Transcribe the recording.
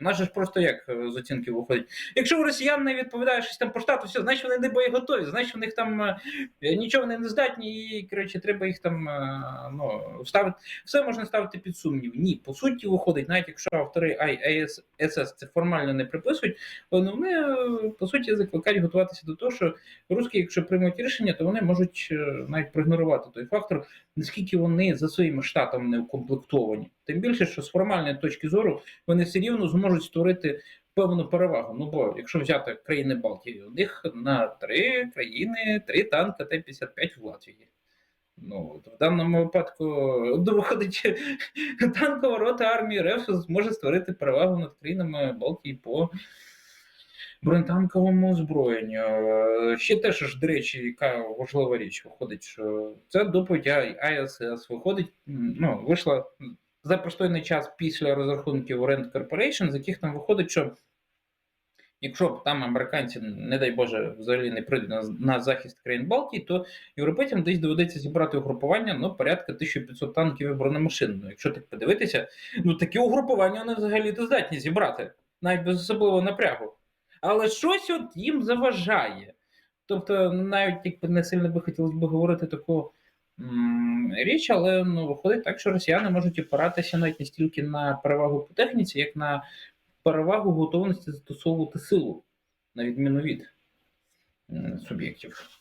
У нас же ж просто як е, з оцінки виходить. Якщо у росіян не відповідає щось там по штату, все, значить вони не боєготові, значить у них там е, нічого вони не здатні, і коротше, треба їх там е, ну, ставити. Все можна ставити під сумнів. Ні, по суті, виходить, навіть якщо автори IASS це формально не приписують, але вони е, по суті закликають готуватися до того, що русські, якщо приймуть рішення, то вони можуть е, навіть проігнорувати той фактор, наскільки вони за своїми штатами не укомплектовані. Тим більше, що з формальної точки зору вони все рівно зможуть створити певну перевагу. Ну бо якщо взяти країни Балтії, у них на три країни три танка Т-55 в Латвії. Ну, в даному випадку виходить, танкова рота армії РФ зможе створити перевагу над країнами Балтії по бронетанковому озброєнню. Ще теж до речі, яка важлива річ виходить, що це доповідь ISS виходить, ну, вийшла за простойний час після розрахунків Rand Corporation, з яких там виходить, що якщо б там американці, не дай Боже, взагалі не прийдуть на, на захист країн Балтії, то європейцям десь доведеться зібрати угрупування ну, порядка 1500 танків і бронемашин. Ну, якщо так подивитися, ну такі угрупування вони взагалі то здатні зібрати, навіть без особливого напрягу. Але щось от їм заважає. Тобто, навіть якби не сильно би хотілося б говорити таку м, річ, але ну, виходить так, що росіяни можуть опиратися навіть не стільки на перевагу по техніці, як на перевагу готовності застосовувати силу, на відміну від суб'єктів.